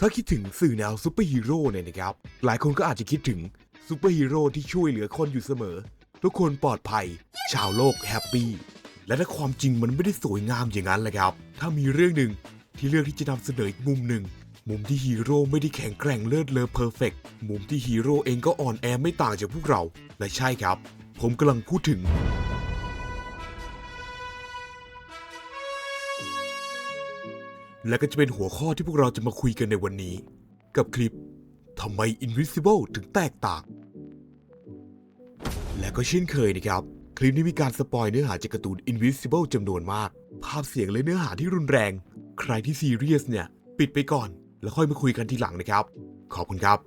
ถ้าคิดถึงสื่อแนวซูเปอร์ฮีโร่เนี่ยนะครับ หลายคนก็อาจจะคิดถึงซูเปอร์ฮีโร่ที่ช่วยเหลือคนอยู่เสมอ ทุกคนปลอดภัย ชาวโลกแฮปปี้ และถ้าความจริงมันไม่ได้สวยงามอย่างนั้นแหละครับ ถ้ามีเรื่องหนึ่งที่เลือกที่จะนำเสนออีกมุมหนึ่ง มุมที่ฮีโร่ไม่ได้แข็งแกร่งเลิศเลอเพอร์เฟกมุมที่ฮีโร่เองก็อ่อนแอไม่ต่างจากพวกเรา และใช่ครับ ผมกำลังพูดถึง และก็จะเป็นหัวข้อที่พวกเราจะมาคุยกันในวันนี้ กับคลิปทำไม Invisible ถึงแตกต่าง และก็เช่นเคยนะครับ คลิปนี้มีการสปอยเนื้อหาจากการ์ตูน Invisible จำนวนมาก ภาพเสียงและเนื้อหาที่รุนแรง ใครที่ซีเรียสเนี่ย ปิดไปก่อน แล้วค่อยมาคุยกันทีหลังนะครับ ขอบคุณครับ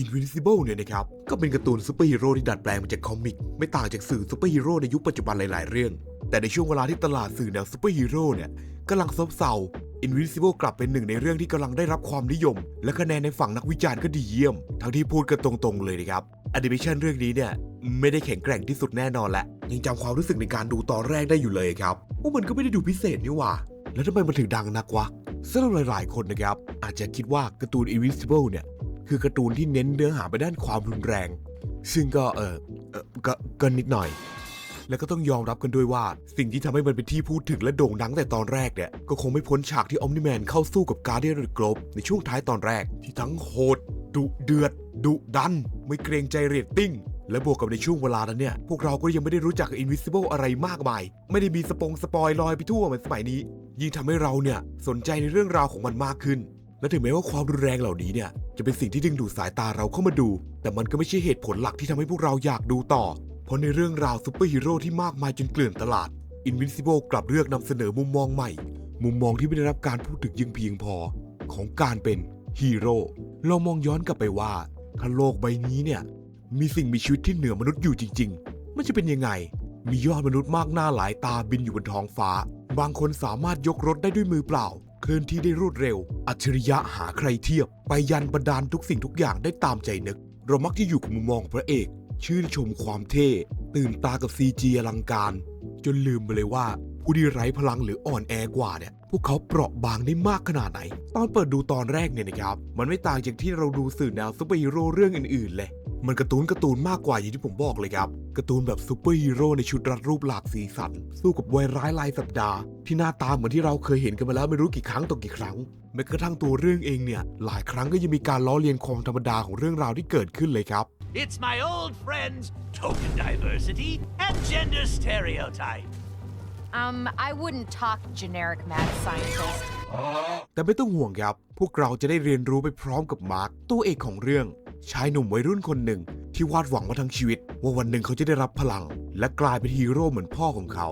Invincible เนี่ยนะครับ ก็เป็นการ์ตูนซูเปอร์ฮีโร่ที่ดัดแปลงมาจากคอมิก ไม่ต่างจากสื่อซูเปอร์ฮีโร่ในยุคปัจจุบันหลาย ๆ เรื่อง แต่ในช่วงเวลาที่ตลาดสื่อแนวซูเปอร์ฮีโร่เนี่ยกำลังซบเซา Invincible กลับเป็นหนึ่งในเรื่องที่กำลังได้รับความนิยม และคะแนนในฝั่งนักวิจารณ์ก็ดีเยี่ยม ทั้งที่พูดกันตรงๆเลยนะครับแอนิเมชันเรื่องนี้เนี่ยไม่ได้แข็งแกร่งที่สุดแน่นอนแหละ ยังจำความรู้สึกในการดูตอนแรกได้อยู่เลยครับว่ามันก็ไม่ได้ดูพิเศษนี่หว่า แล้วทำไมมันถึงดังนักวะสำหรับหลายๆคนนะครับ อาจจะคิดว่าการ์ตูน Invincible เนี่ยคือการ์ตูนที่เน้นเนื้อหาไปด้านความรุนแรง ซึ่งก็เออก็ก็นิดหน่อย แล้วก็ต้องยอมรับกันด้วยว่า สิ่งที่ทำให้มันเป็นที่พูดถึงและโด่งดังแต่ตอนแรกเนี่ย ก็คงไม่พ้นฉากที่ออมนิแมนเข้าสู้กับการ์เดียนกลบในช่วงท้ายตอนแรก ที่ทั้งโหด ดุเดือด ดุดัน ไม่เกรงใจเรตติ้งและบวกกับในช่วงเวลานั้นเนี่ย พวกเราก็ยังไม่ได้รู้จัก Invisible อะไรมากมาย ไม่ได้มีสปงสปอยลอยไปทั่วเหมือนสมัยนี้ ยิ่งทำให้เราเนี่ยสนใจในเรื่องราวของมันมากขึ้น และถึงแม้ว่าความรุนแรงเหล่านี้เนี่ยจะเป็นสิ่งที่ดึงดูดสายตาเราเข้ามาดู แต่มันก็ไม่ใช่เหตุผลหลักที่ทำให้พวกเราอยากดูต่อ เพราะในเรื่องราวซูเปอร์ฮีโร่ที่มากมายจนเกลื่อนตลาด Invincible กลับเลือกนำเสนอมุมมองใหม่ มุมมองที่ไม่ได้รับการพูดถึงยังเพียงพอของการเป็นฮีโร่ลองมองย้อนกลับไปว่าถ้าโลกใบนี้เนี่ย มีสิ่งมีชีวิตที่เหนือมนุษย์อยู่จริง ๆ มันจะเป็นยังไง มียอดมนุษย์มากหน้าหลายตาบินอยู่บนท้องฟ้า บางคนสามารถยกรถได้ด้วยมือเปล่า เคลื่อนที่ได้รวดเร็ว อัจฉริยะหาใครเทียบ ไปยันบันดาลทุกสิ่งทุกอย่างได้ตามใจนึก เรามักจะอยู่กับมุมมองพระเอก ชื่นชมความเท่ ตื่นตากับซีจีอลังการ จนลืมไปเลยว่า ผู้ที่ไร้พลังหรืออ่อนแอกว่าเนี่ย พวกเขาเปราะบางได้มากขนาดไหน ตอนเปิดดูตอนแรกเนี่ยนะครับ มันไม่ต่างจากที่เราดูสื่อแนวซูเปอร์ฮีโร่เรื่องอื่นๆเลยมันการ์ตูนการ์ตูนมากกว่าอย่างที่ผมบอกเลยครับการ์ตูนแบบซูเปอร์ฮีโร่ในชุดรัดรูปหลากสีสัน สู้กับวัยร้ายรายสัปดาห์ที่หน้าตาเหมือนที่เราเคยเห็นกันมาแล้วไม่รู้กี่ครั้งต่อกี่ครั้งแม้กระทั่งตัวเรื่องเองเนี่ย หลายครั้งก็ยังมีการล้อเลียนความธรรมดาของเรื่องราวที่เกิดขึ้นเลยครับ It's my old friends, token diversity and gender stereotype. Um, I wouldn't talk generic mad scientist. แต่ไม่ต้องห่วงครับ พวกเราจะได้เรียนรู้ไปพร้อมกับมาร์คตัวเอกของเรื่อง ชายหนุ่มวัยรุ่นคนหนึ่ง ที่วาดหวังมาทั้งชีวิต ว่าวันหนึ่งเขาจะได้รับพลัง และกลายเป็นฮีโร่เหมือนพ่อของเขา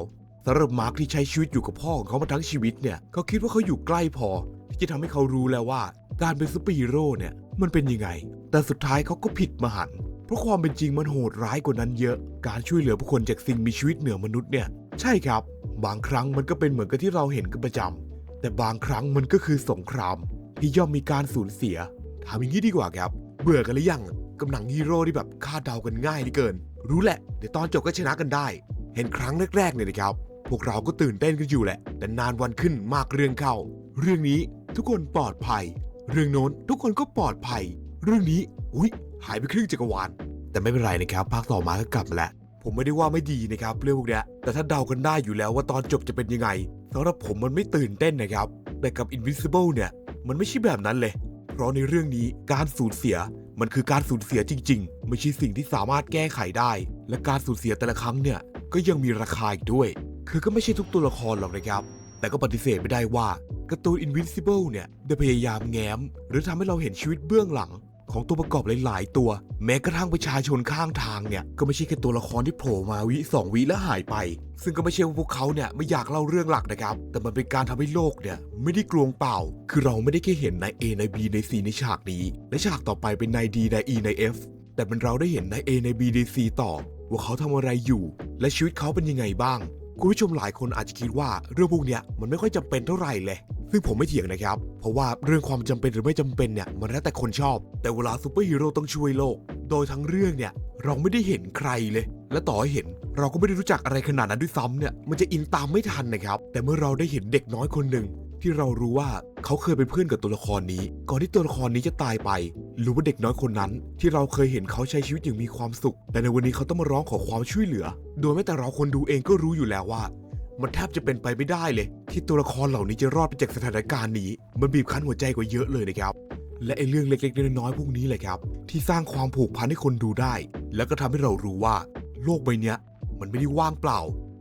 สำหรับมาร์คที่ใช้ชีวิตอยู่กับพ่อของเขามาทั้งชีวิตเนี่ยเขาคิดว่าเขาอยู่ใกล้พอ ที่จะทำให้เขารู้แล้วว่า การเป็นซูเปอร์ฮีโร่เนี่ยมันเป็นยังไง แต่สุดท้ายเขาก็ผิดมหันต์เพ ราะความเป็นจริงมันโหดร้ายกว่านั้นเยอะ การช่วยเหลือผู้คนจากสิ่งมีชีวิตเหนือมนุษย์เนี่ย ใช่ครับ บางครั้งมันก็เป็นเหมือนกับที่เราเห็นกันประจำแต่บางครั้งมันก็คือสงคราม ที่ย่อมมีการสูญเสียถามอย่างนี้ดีกว่าครับ เบื่อกันหรือยังกับหนังฮีโร่ที่แบบคาดเดากันง่ายเหลือเกิน รู้แหละ เดี๋ยวตอนจบก็ชนะกันได้ เห็นครั้งแรกๆเนี่ยนะครับ พวกเราก็ตื่นเต้นกันอยู่แหละ แต่นานวันขึ้นมากเรื่องเข้า เรื่องนี้ทุกคนปลอดภัย เรื่องโน้นทุกคนก็ปลอดภัย เรื่องนี้ อุ้ย หายไปครึ่งจักรวาล แต่ไม่เป็นไรนะครับภาคต่อมาก็กลับมาแล้ว ผมไม่ได้ว่าไม่ดีนะครับเรื่องพวกนี้แต่ถ้าเดากันได้อยู่แล้วว่าตอนจบจะเป็นยังไงสำหรับผมมันไม่ตื่นเต้นนะครับ แต่กับ Invincible เนี่ย มันไม่ใช่แบบนั้นเลย เพราะในเรื่องนี้การสูญเสียมันคือการสูญเสียจริง ๆ ไม่ใช่สิ่งที่สามารถแก้ไขได้ และการสูญเสียแต่ละครั้งเนี่ยก็ยังมีราคาอีกด้วย คือก็ไม่ใช่ทุกตัวละครหรอกนะครับ แต่ก็ปฏิเสธไม่ได้ว่าการ์ตูน Invincible เนี่ยได้พยายามแง้ม หรือทำให้เราเห็นชีวิตเบื้องหลัง ของตัวประกอบหลาย ๆ ตัว แม้กระทั่งประชาชนข้างทางเนี่ย ก็ไม่ใช่แค่ตัวละครที่โผล่มาวิสองวิแล้วหายไป ซึ่งก็ไม่ใช่ว่าพวกเขาเนี่ยไม่อยากเล่าเรื่องหลักนะครับ แต่มันเป็นการทำให้โลกเนี่ยไม่ได้กลวงเปล่า คือเราไม่ได้แค่เห็นใน A ใน B ใน C ในฉากนี้ และฉากต่อไปเป็นใน D ใน E ใน F แต่เป็นเราได้เห็นใน A ใน B ใน C ต่อว่าเขาทำอะไรอยู่ และชีวิตเขาเป็นยังไงบ้าง คุณผู้ชมหลายคนอาจจะคิดว่าเรื่องพวกเนี้ยมันไม่ค่อยจำเป็นเท่าไหร่เลย ซึ่งผมไม่เถียงนะครับ เพราะว่าเรื่องความจำเป็นหรือไม่จำเป็นเนี่ยมันแล้วแต่คนชอบ แต่เวลาซูเปอร์ฮีโร่ต้องช่วยโลก โดยทั้งเรื่องเนี่ยเราไม่ได้เห็นใครเลย และต่อให้เห็นเราก็ไม่ได้รู้จักอะไรขนาดนั้นด้วยซ้ำเนี่ยมันจะอินตามไม่ทันนะครับ แต่เมื่อเราได้เห็นเด็กน้อยคนหนึ่ง ที่เรารู้ว่าเขาเคยเป็นเพื่อนกับตัวละครนี้ ก่อนที่ตัวละครนี้จะตายไป หรือว่าเด็กน้อยคนนั้น ที่เราเคยเห็นเขาใช้ชีวิตอย่างมีความสุข แต่ในวันนี้เขาต้องมาร้องขอความช่วยเหลือ โดยแม้แต่เราคนดูเองก็รู้อยู่แล้วว่า มันแทบจะเป็นไปไม่ได้เลย ที่ตัวละครเหล่านี้จะรอดไปจากสถานการณ์นี้ มันบีบคั้นหัวใจกว่าเยอะเลยนะครับและไอ้เรื่องเล็กๆน้อยๆพวกนี้แหละครับ ที่สร้างความผูกพันให้คนดูได้ แล้วก็ทำให้เรารู้ว่า โลกใบเนี้ยมันไม่ได้ว่างเปล่า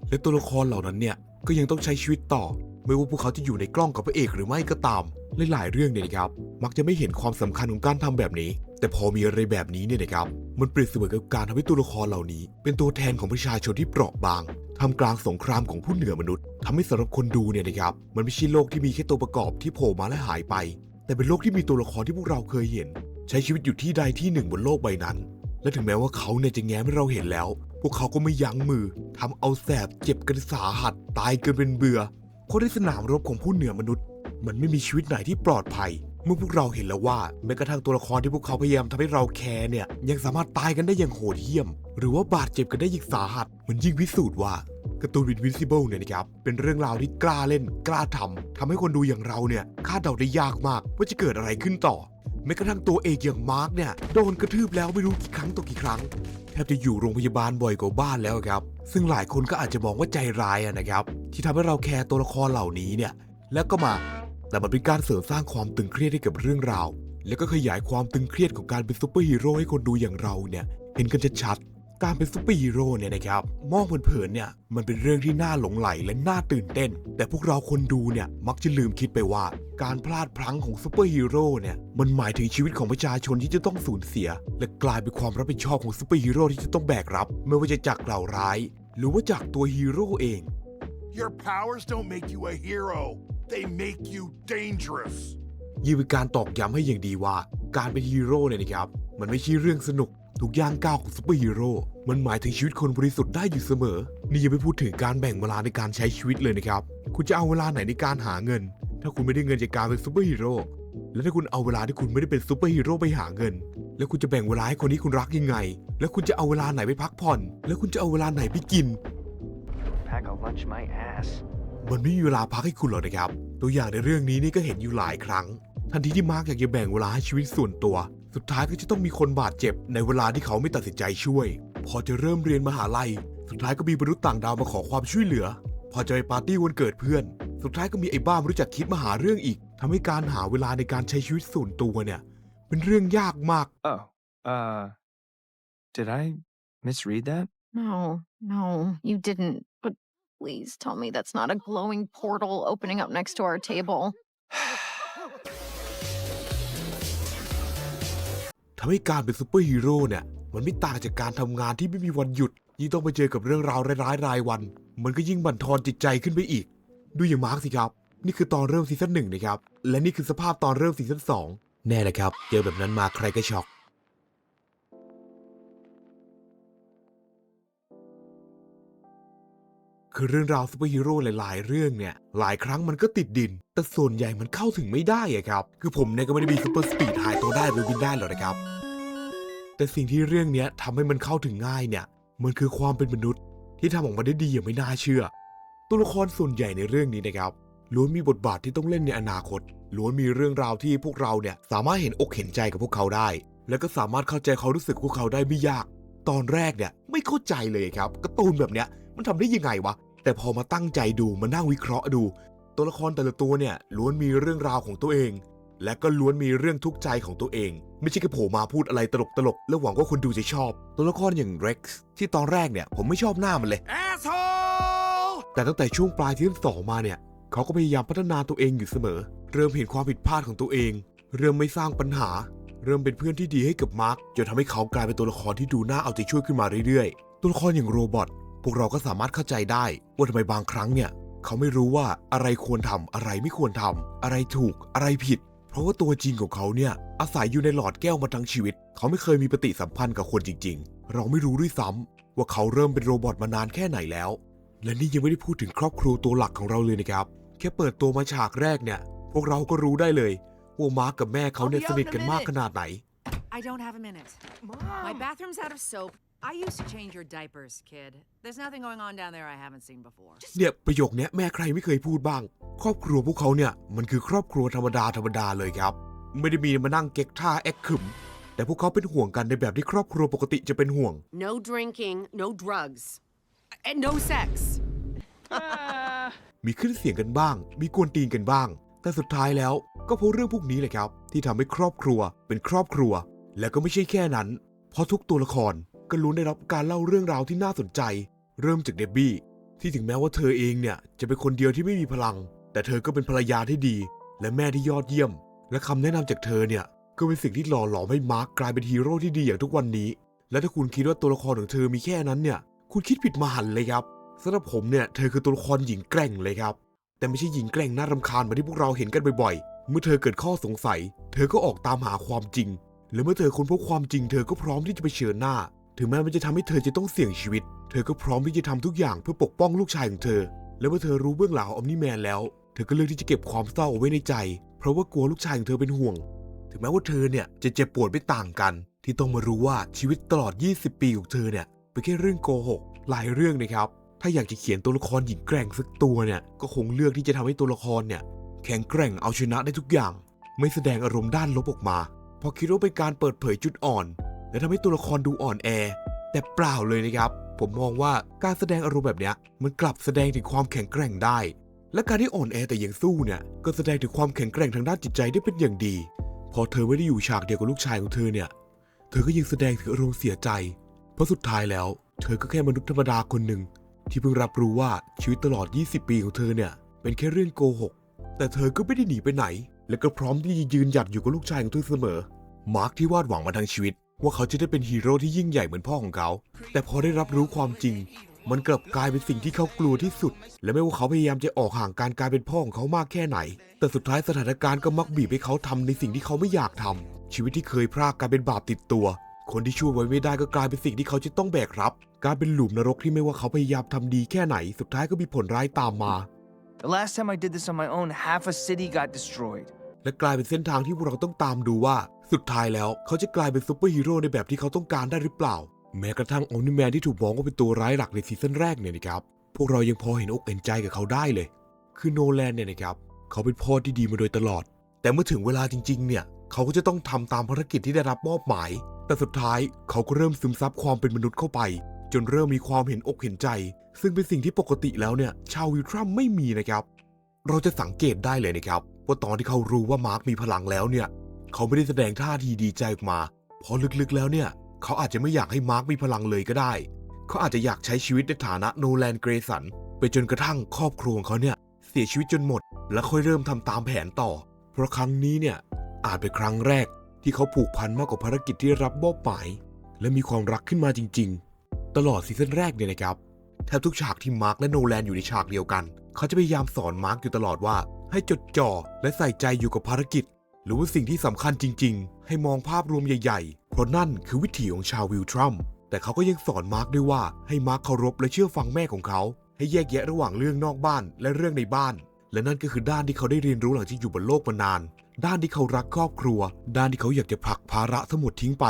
และตัวละครเหล่านั้นเนี่ยก็ยังต้องใช้ชีวิตต่อ ไม่ว่าพวกเขาจะอยู่ในกล้องกับพระเอกหรือไม่ก็ตามหลายๆเรื่องเนี่ยนะครับ มักจะไม่เห็นความสำคัญของการทำแบบนี้ แต่พอมีอะไรแบบนี้เนี่ยนะครับ มันเปรียบเสมือนกับการทำให้ตัวละครเหล่านี้ เป็นตัวแทนของประชาชนที่เปราะบางทำกลางสงครามของผู้เหนือมนุษย์ทำให้สำหรับคนดูเนี่ยนะครับ มันไม่ใช่โลกที่มีแค่ตัวประกอบที่โผล่มาและหายไป แต่เป็นโลกที่มีตัวละครที่พวกเราเคยเห็น ใช้ชีวิตอยู่ที่ใดที่หนึ่งบนโลกใบนั้น และถึงแม้ว่าเขาเนี่ยจะแง้มให้เราเห็นแล้ว พวกเขาก็ไม่ยั้งมือทำเอาแสบเจ็บกันสาหัส ตายเกินเป็นเบื่อ ราะในสนามรบของผู้เหนือมนุษย์ มันไม่มีชีวิตไหนที่ปลอดภัย เมื่อพวกเราเห็นแล้วว่า แม้กระทั่งตัวละครที่พวกเขาพยายามทำให้เราแคร์เนี่ย ยังสามารถตายกันได้อย่างโหดเหี้ยม หรือว่าบาดเจ็บกันได้อย่างสาหัส มันยิ่งพิสูจน์ว่าการ์ตูนวินวิซิเบิลเนี่ยนะครับ เป็นเรื่องราวที่กล้าเล่น กล้าทำทำให้คนดูอย่างเราเนี่ยคาดเดาได้ยากมากว่าจะเกิดอะไรขึ้นต่อ แม้กระทั่งตัวเอกอย่างมาร์กเนี่ยโดนกระทืบแล้วไม่รู้กี่ครั้งต่อกี่ครั้ง แทบจะอยู่โรงพยาบาลบ่อยกว่าบ้านแล้วครับ ซึ่งหลายคนก็อาจจะมองว่าใจร้ายนะครับ ที่ทำให้เราแคร์ตัวละครเหล่านี้เนี่ย แล้วก็มา แต่มันเป็นการเสริมสร้างความตึงเครียดให้กับเรื่องราว แล้วก็ขยายความตึงเครียดของการเป็นซูเปอร์ฮีโร่ให้คนดูอย่างเราเนี่ยเห็นกันชัด การเป็นซูเปอร์ฮีโร่เนี่ยนะครับมองเผินๆเนี่ยมันเป็นเรื่องที่น่าหลงไหลและน่าตื่นเต้น แต่พวกเราคนดูเนี่ยมักจะลืมคิดไปว่า การพลาดพลั้งของซูเปอร์ฮีโร่เนี่ยมันหมายถึงชีวิตของประชาชนที่จะต้องสูญเสีย และกลายเป็นความรับผิดชอบของซูเปอร์ฮีโร่ที่จะต้องแบกรับ ไม่ว่าจะจากเหล่าร้าย หรือว่าจากตัวฮีโร่เอง Your powers don't make you a hero, they make you dangerous. ยิ่งเป็นการตอกย้ำให้อย่างดีว่า การเป็นฮีโร่เนี่ยนะครับ มันไม่ใช่เรื่องสนุก ทุกย่างก้าวของซูเปอร์ฮีโร่ มันหมายถึงชีวิตคนบริสุทธิ์ได้อยู่เสมอ นี่ยังไม่พูดถึงการแบ่งเวลาในการใช้ชีวิตเลยนะครับ คุณจะเอาเวลาไหนในการหาเงิน ถ้าคุณไม่ได้เงินจากการเป็นซูเปอร์ฮีโร่ และถ้าคุณเอาเวลาที่คุณไม่ได้เป็นซูเปอร์ฮีโร่ไปหาเงิน แล้วคุณจะแบ่งเวลาให้คนที่คุณรักยังไง แล้วคุณจะเอาเวลาไหนไปพักผ่อน แล้วคุณจะเอาเวลาไหนไปกิน Pack a lunch my ass. มันไม่มีเวลาพักให้คุณหรอกนะครับ ตัวอย่างในเรื่องนี้นี่ก็เห็นอยู่หลายครั้ง ทันทีที่มาร์กอยากจะแบ่งเวลาให้ชีวิตส่วนตัว สุดท้ายก็จะต้องมีคนบาดเจ็บ ในเวลาที่เขาไม่ตัดสินใจช่วย พอจะเริ่มเรียนมหาลัย สุดท้ายก็มีมนุษย์ต่างดาวมาขอความช่วยเหลือ พอจะไปปาร์ตี้วันเกิดเพื่อน สุดท้ายก็มีไอ้บ้าไม่รู้จักคิดมาหาเรื่องอีกทำให้การหาเวลาในการใช้ชีวิตส่วนตัวเนี่ย เป็นเรื่องยากมาก Oh, uh, did I misread that? No, no, you didn't. But please tell me that's not a glowing portal opening up next to our table. ทำให้การเป็นซูเปอร์ฮีโร่เนี่ย มันไม่ต่างจากการทำงานที่ไม่มีวันหยุด ยิ่งต้องไปเจอกับเรื่องราวร้ายๆรายวัน มันก็ยิ่งบั่นทอนจิตใจขึ้นไปอีก ดูอย่างมาร์กสิครับ นี่คือตอนเริ่มซีซั่นหนึ่งนะครับ และนี่คือสภาพตอนเริ่มซีซั่นสองแน่เลยครับ เจอแบบนั้นมาใครก็ช็อกคือเรื่องราวซูเปอร์ฮีโร่หลาย ๆ เรื่องเนี่ย หลายครั้งมันก็ติดดิน แต่ส่วนใหญ่มันเข้าถึงไม่ได้อะครับ คือผมเนี่ยก็ไม่ได้มีซูเปอร์สปีดหายตัวได้หรือบินได้หรอกนะครับ แต่สิ่งที่เรื่องนี้ทำให้มันเข้าถึงง่ายเนี่ย มันคือความเป็นมนุษย์ที่ทำออกมาได้ดีอย่างไม่น่าเชื่อ ตัวละครส่วนใหญ่ในเรื่องนี้นะครับล้วนมีบทบาทที่ต้องเล่นในอนาคตล้วนมีเรื่องราวที่พวกเราเนี่ยสามารถเห็นอกเห็นใจกับพวกเขาได้ แล้วก็สามารถเข้าใจเขารู้สึกพวกเขาได้ไม่ยาก ตอนแรกเนี่ยไม่เข้าใจเลยครับการ์ตูนแบบเนี้ยมันทำได้ยังไงวะ แต่พอมาตั้งใจดูมานั่งวิเคราะห์ดู ตัวละครแต่ละตัวเนี่ยล้วนมีเรื่องราวของตัวเอง และก็ล้วนมีเรื่องทุกข์ใจของตัวเอง ไม่ใช่แค่โผล่มาพูดอะไรตลกตลกๆแล้วหวังว่าคนดูจะชอบ ตัวละครอย่างเร็กซ์ที่ตอนแรกเนี่ยผมไม่ชอบหน้ามันเลย Asshole! แต่ตั้งแต่ช่วงปลายซีซั่นสองมาเนี่ย เขาก็พยายามพัฒนาตัวเองอยู่เสมอ เริ่มเห็นความผิดพลาดของตัวเอง เริ่มไม่สร้างปัญหา เริ่มเป็นเพื่อนที่ดีให้กับมาร์คจนทำให้เขากลายเป็นตัวละครที่ดูน่าเอาใจช่วยขึ้นมาเรื่อยๆ ตัวละครอย่างโรบอทพวกเราก็สามารถเข้าใจได้ว่าทำไมบางครั้งเนี่ย เขาไม่รู้ว่าอะไรควรทำอะไรไม่ควรทำอะไรถูกอะไรผิด เพราะว่าตัวจริงของเขาเนี่ยอาศัยอยู่ในหลอดแก้วมาทั้งชีวิต เขาไม่เคยมีปฏิสัมพันธ์กับคนจริง ๆ เราไม่รู้ด้วยซ้ำว่าเขาเริ่มเป็นโรบอทมานานแค่ไหนแล้ว และนี่ยังไม่ได้พูดถึงครอบครัวตัวหลักของเราเลยนะครับ แค่เปิดตัวมาฉากแรกเนี่ย พวกเราก็รู้ได้เลยว่ามาร์กกับแม่เขาเนี่ยสนิทกันมากขนาดไหน I don't have a minute. My bathroom's out of soap. I used to change your diapers, kid. There's nothing going on down there I haven't seen before. เนี่ยประโยคเนี้ยแม่ใครไม่เคยพูดบ้าง ครอบครัวพวกเขาเนี่ยมันคือครอบครัวธรรมดาธรรมดาเลยครับ ไม่ได้มีมานั่งเก๊กท่าแอคขึม แต่พวกเขาเป็นห่วงกันในแบบที่ครอบครัวปกติจะเป็นห่วง No drinking, no drugs, and no sex. มีขึ้นเสียงกันบ้าง มีกวนตีนกันบ้าง แต่สุดท้ายแล้วก็เพราะเรื่องพวกนี้แหละครับ ที่ทำให้ครอบครัวเป็นครอบครัว และก็ไม่ใช่แค่นั้น เพราะทุกตัวละคร ก็ล้วนได้รับการเล่าเรื่องราวที่น่าสนใจ เริ่มจากเดบบี้ที่ถึงแม้ว่าเธอเองเนี่ยจะเป็นคนเดียวที่ไม่มีพลัง แต่เธอก็เป็นภรรยาที่ดี และแม่ที่ยอดเยี่ยม และคำแนะนำจากเธอเนี่ยก็เป็นสิ่งที่หล่อหลอมให้มาร์กกลายเป็นฮีโร่ที่ดีอย่างทุกวันนี้ และถ้าคุณคิดว่าตัวละครของเธอมีแค่นั้นเนี่ย คุณคิดผิดมหันเลยครับสำหรับผมเนี่ยเธอคือตัวละครหญิงแกร่งเลยครับ แต่ไม่ใช่หญิงแกร่งน่ารำคาญเหมือนที่พวกเราเห็นกันบ่อยๆ เมื่อเธอเกิดข้อสงสัย เธอก็ออกตามหาความจริง และเมื่อเธอค้นพบความจริง เธอก็พร้อมที่จะไปเชิญหน้า ถึงแม้มันจะทำให้เธอจะต้องเสี่ยงชีวิต เธอก็พร้อมที่จะทำทุกอย่างเพื่อปกป้องลูกชายของเธอ และเมื่อเธอรู้เบื้องหลังออมนิแมนแล้ว เธอก็เลือกที่จะเก็บความเศร้าเอาไว้ในใจ เพราะว่ากลัวลูกชายของเธอเป็นห่วง ถึงแม้ว่าเธอเนี่ยจะเจ็บปวดไม่ต่างกัน ที่ต้องมารู้ว่าชีวิตตลอด 20 ปีของเธอเนี่ยเป็นแค่เรื่องโกหกหลายเรื่องนะครับ ถ้าอยากจะเขียนตัวละครหญิงแกร่งสักตัวเนี่ย ก็คงเลือกที่จะทำให้ตัวละครเนี่ยแข็งแกร่งเอาชนะได้ทุกอย่าง ไม่แสดงอารมณ์ด้านลบออกมาพราะคิดว่าเป็นการเปิดเผยจุดอ่อน และทำให้ตัวละครดูอ่อนแอ แต่เปล่าเลยนะครับ ผมมองว่าการแสดงอารมณ์แบบเนี้ยมันกลับแสดงถึงความแข็งแกร่งได้ และการที่อ่อนแอแต่ยังสู้เนี่ยก็แสดงถึงความแข็งแกร่งทางด้านจิตใจได้เป็นอย่างดี พอเธอไม่ได้อยู่ฉากเดียวกับลูกชายของเธอเนี่ย เธอก็ยังแสดงถึงอารมณ์เสียใจ เพราะสุดท้ายแล้ว เธอก็แค่มนุษย์ธรรมดาคนหนึ่งที่เพิ่งรับรู้ว่าชีวิตตลอด 20 ปีของเธอเนี่ยเป็นแค่เรื่องโกหก แต่เธอก็ไม่ได้หนีไปไหน และก็พร้อมที่จะยืนหยัดอยู่กับลูกชายของเธอเสมอ มาร์คที่วาดหวังมาทั้งชีวิต ว่าเขาจะได้เป็นฮีโร่ที่ยิ่งใหญ่เหมือนพ่อของเขา แต่พอได้รับรู้ความจริง มันกลับกลายเป็นสิ่งที่เขากลัวที่สุด และไม่ว่าเขาพยายามจะออกห่างการกลายเป็นพ่อของเขามากแค่ไหน แต่สุดท้ายสถานการณ์ก็มักบีบให้เขาทำในสิ่งที่เขาไม่อยากทำชีวิตที่เคยพรากกลายเป็นบาปติดตัว คนที่ช่วยไว้ไม่ได้ก็กลายเป็นสิ่งที่เขาจะต้องแบกรับ การเป็นหลุมนรกที่ไม่ว่าเขาพยายามทำดีแค่ไหน สุดท้ายก็มีผลร้ายตามมา The last time I did this on my own, half a city got destroyed. และกลายเป็นเส้นทางที่พวกเราต้องตามดูว่า สุดท้ายแล้วเขาจะกลายเป็นซูเปอร์ฮีโร่ในแบบที่เขาต้องการได้หรือเปล่า แม้กระทั่งออมนิแมนที่ถูกมองว่าเป็นตัวร้ายหลักในซีซั่นแรกเนี่ยนะครับพวกเรายังพอเห็นอกเห็นใจกับเขาได้เลย คือโนแลนเนี่ยนะครับเขาเป็นพ่อที่ดีมาโดยตลอด แต่เมื่อถึงเวลาจริง ๆ เนี่ยเขาก็จะต้องทำตามภารกิจที่ได้รับมอบหมาย แต่สุดท้ายเขาก็เริ่มซึมซับความเป็นมนุษย์เข้าไป จนเริ่มมีความเห็นอกเห็นใจ ซึ่งเป็นสิ่งที่ปกติแล้วเนี่ยชาววิลทรัมไม่มีนะครับ เราจะสังเกตได้เลยนะครับ ว่าตอนที่เขารู้ว่ามาร์คมีพลังแล้วเนี่ย เขาไม่ได้แสดงท่าทีดีใจออกมา เพราะลึกๆแล้วเนี่ย เขาอาจจะไม่อยากให้มาร์คมีพลังเลยก็ได้ เขาอาจจะอยากใช้ชีวิตในฐานะโนแลนเกรสันไปจนกระทั่งครอบครัวของเขาเนี่ยเสียชีวิตจนหมด แล้วค่อยเริ่มทำตามแผนต่อ เพราะครั้งนี้เนี่ยอาจเป็นครั้งแรกที่เขาผูกพันมากกว่าภารกิจที่รับมอบหมาย และมีความรักขึ้นมาจริง ๆ ตลอดซีซั่นแรกเนี่ยนะครับแทบทุกฉากที่มาร์คและโนแลนอยู่ในฉากเดียวกัน เขาจะพยายามสอนมาร์คอยู่ตลอดว่า ให้จดจ่อและใส่ใจอยู่กับภารกิจ หรือว่าสิ่งที่สำคัญจริง ๆ ให้มองภาพรวมใหญ่ ๆ เพราะนั่นคือวิถีของชาววิลทรัมแต่เขาก็ยังสอนมาร์คด้วยว่าให้มาร์คเคารพและเชื่อฟังแม่ของเขา ให้แยกแยะระหว่างเรื่องนอกบ้านและเรื่องในบ้าน และนั่นก็คือด้านที่เขาได้เรียนรู้หลังจากอยู่บนโลกมานาน ด้านที่เขารักครอบครัว ด้านที่เขาอยากจะผลักภาระทั้งหมดทิ้งไป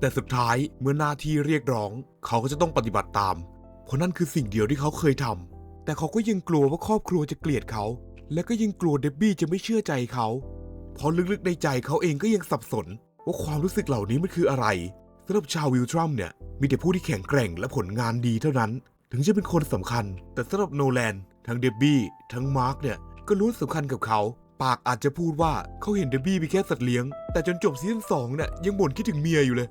แต่สุดท้ายเมื่อหน้าที่เรียกร้อง เขาก็จะต้องปฏิบัติตาม เพราะนั่นคือสิ่งเดียวที่เขาเคยทำ แต่เขาก็ยังกลัวว่าครอบครัวจะเกลียดเขา และก็ยังกลัวเดบบี้จะไม่เชื่อใจเขาเพราะลึกๆในใจเขาเองก็ยังสับสน ว่าความรู้สึกเหล่านี้มันคืออะไรสำหรับชาววิลทรัมเนี่ย มีแต่ผู้ที่แข็งแกร่งและผลงานดีเท่านั้น ถึงจะเป็นคนสำคัญ แต่สำหรับโนแลนทั้งเดบบี้ทั้งมาร์กเนี่ย ก็ล้วนสำคัญกับเขา ปากอาจจะพูดว่าเขาเห็นเดบบี้เป็นแค่สัตว์เลี้ยง แต่จนจบซีซั่นสองเนี่ยยังบ่นคิดถึงเมียอยู่เลย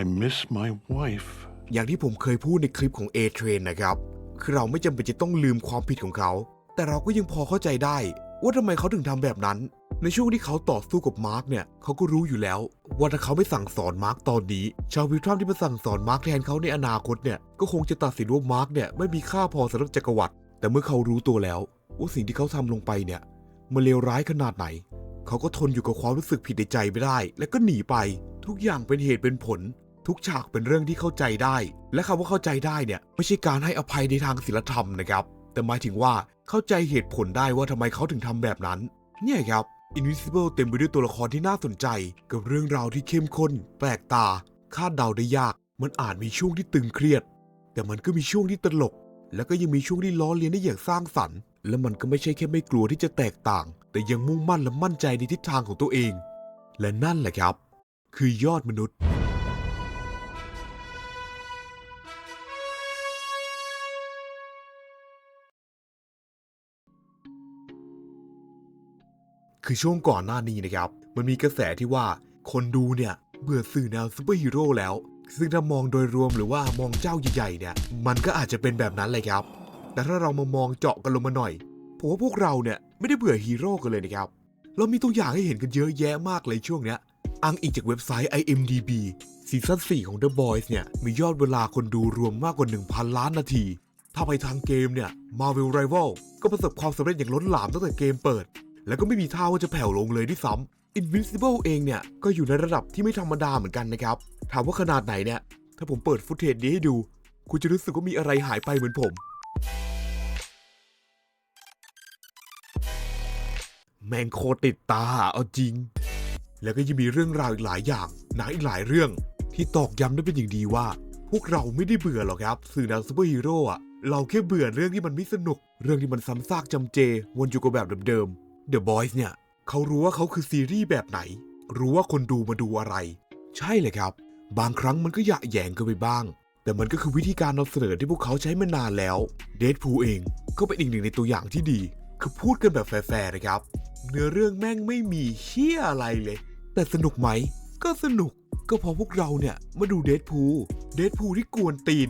I miss my wife. อย่างที่ผมเคยพูดในคลิปของ A Train นะครับ คือเราไม่จำเป็นจะต้องลืมความผิดของเขา แต่เราก็ยังพอเข้าใจได้ว่าทำไมเขาถึงทำแบบนั้น ในช่วงที่เขาต่อสู้กับมาร์กเนี่ยเขาก็รู้อยู่แล้ว ว่าถ้าเขาไม่สั่งสอนมาร์กตอนนี้ ชาววิทรัมที่มาสั่งสอนมาร์กแทนเขาในอนาคตเนี่ยก็คงจะตัดสินว่ามาร์กเนี่ยไม่มีค่าพอสำหรับจักรวรรดิแต่เมื่อเขารู้ตัวแล้วว่าสิ่งที่เขาทำลงไปเนี่ยมันเลวร้ายขนาดไหน เขาก็ทนอยู่กับความรู้สึกผิดในใจไม่ได้ และก็หนีไปทุกอย่างเป็นเหตุเป็นผล ทุกฉากเป็นเรื่องที่เข้าใจได้ และคำว่าเข้าใจได้เนี่ยไม่ใช่การให้อภัยในทางศีลธรรมนะครับ แต่หมายถึงว่าเข้าใจเหตุผลได้ว่าทำไมเขาถึงทำแบบนั้น เนี่ยครับ Invisible เต็มไปด้วยตัวละครที่น่าสนใจ กับเรื่องราวที่เข้มข้น แปลกตา คาดเดาได้ยาก มันอาจมีช่วงที่ตึงเครียด แต่มันก็มีช่วงที่ตลก แล้วก็ยังมีช่วงที่ล้อเลียนได้อย่างสร้างสรรค์ และมันก็ไม่ใช่แค่ไม่กลัวที่จะแตกต่าง แต่ยังมุ่งมั่นและมั่นใจในทิศทางของตัวเอง และนั่นแหละครับ คือยอดมนุษย์ คือช่วงก่อนหน้านี้นะครับ มันมีกระแสที่ว่าคนดูเนี่ยเบื่อสื่อแนวซูเปอร์ฮีโร่แล้ว ซึ่งถ้ามองโดยรวมหรือว่ามองเจ้าใหญ่ๆเนี่ย มันก็อาจจะเป็นแบบนั้นเลยครับ แต่ถ้าเรามามองเจาะกันลงมาหน่อย ผมว่าพวกเราเนี่ยไม่ได้เบื่อฮีโร่กันเลยนะครับ เรามีตัวอย่างให้เห็นกันเยอะแยะมากเลยช่วงเนี้ยอ้างอิงจากเว็บไซต์ IMDb ซีซั่น4ของ The Boys เนี่ย มียอดเวลาคนดูรวมมากกว่า 1,000 ล้านนาที ถ้าไปทางเกมเนี่ย Marvel Rival ก็ประสบความสำเร็จอย่างล้นหลามตั้งแต่เกมเปิด แล้วก็ไม่มีท่าว่าจะแผ่วลงเลยด้วยซ้ำ Invincible เองเนี่ย ก็อยู่ในระดับที่ไม่ธรรมดาเหมือนกันนะครับ ถามว่าขนาดไหนเนี่ย ถ้าผมเปิดฟุตเทจนี้ให้ดู คุณจะรู้สึกว่ามีอะไรหายไปเหมือนผม แมงโคติดตาเอาจริง แล้วก็ยังมีเรื่องราวอีกหลายอย่างหนังอีกหลายเรื่อง ที่ตอกย้ำได้เป็นอย่างดีว่า พวกเราไม่ได้เบื่อหรอกครับสื่อหนังซูเปอร์ฮีโร่อะเราแค่เบื่อเรื่องที่มันไม่สนุก เรื่องที่มันซ้ำซากจำเจ วนอยู่กับแบบเดิมๆ The Boys เนี่ยเขารู้ว่าเขาคือซีรีส์แบบไหน รู้ว่าคนดูมาดูอะไร ใช่เลยครับ บางครั้งมันก็หยะแยงกันไปบ้าง แต่มันก็คือวิธีการนำเสนอที่พวกเขาใช้มานานแล้วเด p พูเองก็เป็นอีกหนึ่งในตัวอย่างที่ดี คือพูดกันแบบแฟร์ๆนะครับ เนื้อเรื่องแม่งไม่มีเชี่ยอะไรเลย แต่สนุกไหม ก็สนุกก็เพอพวกเราเนี่ยมาดูเด p พูเด p พูที่กวนตีน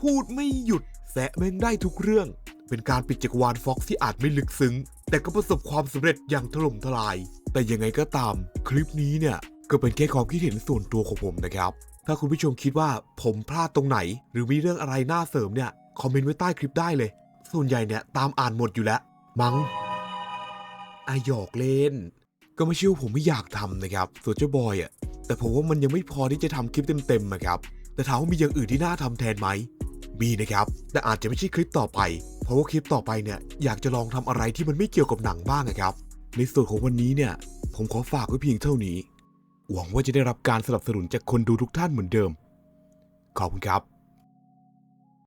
พูดไม่หยุดแซะแม่งได้ทุกเรื่อง เป็นการปิดจักรวาลฟ็อกซ์ที่อาจไม่ลึกซึ้ง แต่ก็ประสบความสำเร็จอย่างถล่มทลาย แต่ยังไงก็ตาม คลิปนี้เนี่ยก็เป็นแค่ความคิดเห็นส่วนตัวของผมนะครับ ถ้าคุณผู้ชมคิดว่าผมพลาดตรงไหน หรือมีเรื่องอะไรน่าเสริมเนี่ยคอมเมนต์ไว้ใต้คลิปได้เลย ส่วนใหญ่เนี่ยตามอ่านหมดอยู่แล้ว มัง้งอะหยอกเล่น ก็ไม่ใช่ว่าผมไม่อยากทำนะครับส่วนเจ้าบอยอะแต่ผมว่ามันยังไม่พอที่จะทำคลิปเต็มๆนะครับแต่ถามว่ามีอย่างอื่นที่น่าทำแทนไหม มีนะครับ แต่อาจจะไม่ใช่คลิปต่อไป เพราะว่าคลิปต่อไปเนี่ยอยากจะลองทำอะไรที่มันไม่เกี่ยวกับหนังบ้างนะครับ ในส่วนของวันนี้เนี่ย ผมขอฝากไว้เพียงเท่านี้ หวังว่าจะได้รับการสนับสนุนจากคนดูทุกท่านเหมือนเดิม ขอบคุณครับ